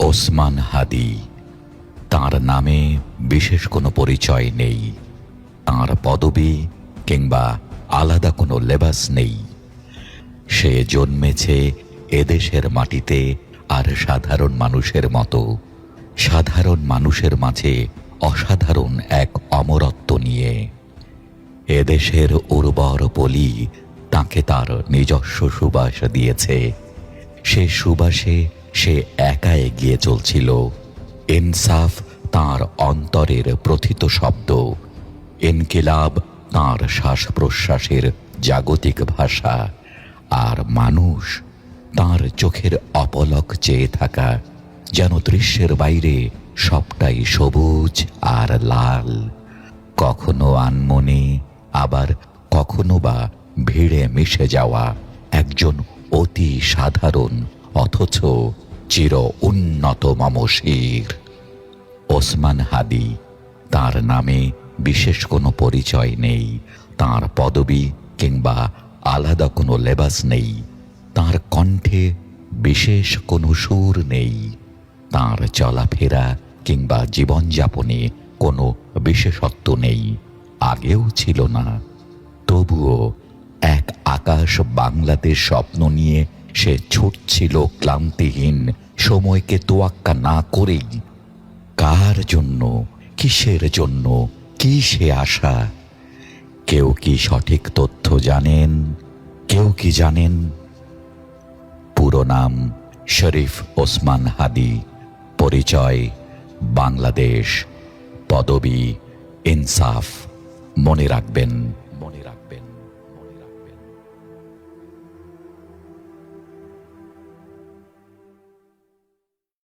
ওসমান হাদি। তার নামে বিশেষ কোনো পরিচয় নেই। তার পদবি কিংবা আলাদা কোনো লেবাস নেই। সে জন্মেছে এদেশের মাটিতে আর সাধারণ মানুষের মতো। সাধারণ মানুষের মাঝে অসাধারণ এক অমরত্ব নিয়ে। এদেশের উর্বর পলি তাকে তার নিজস্ব সুবাস দিয়েছে। সে সুবাসে সে একা এগিয়ে চলছিল। ইনসাফ তার অন্তরের প্রথিত শব্দ। ইনকিলাব তার শ্বাস প্রশ্বাসের জাগতিক ভাষা। আর মানুষ তার চোখের অপলক চেয়ে থাকা, যেন দৃশ্যের বাইরে সবটাই সবুজ আর লাল। কখনো আনমনে, আবার কখনো বা ভিড়ে মিশে যাওয়া একজন অতি সাধারণ, অথচ চির উন্নত মমশির। ওসমান হাদি তার নামে বিশেষ কোনো পরিচয় নেই, তার পদবি কিংবা আলাদা কোনো লেবাস নেই, তার কণ্ঠে বিশেষ কোনো সুর নেই, তার চলাফেরা কিংবা জীবনযাপনে কোনো বিশেষত্ব নেই, আগেও ছিল না। তবুও এক আকাশ বাংলাদেশ স্বপ্ন নিয়ে সে ছুটছিল ক্লান্তিহীন, সময়কে তোয়াক্কা না করেই। কার জন্য, কিসের জন্য, কি সে আশা? কেউ কি সঠিক তথ্য জানেন? কেউ কি জানেন? পুরো নাম শরীফ ওসমান হাদি, পরিচয় বাংলাদেশ, পদবি ইনসাফ। মনে রাখবেন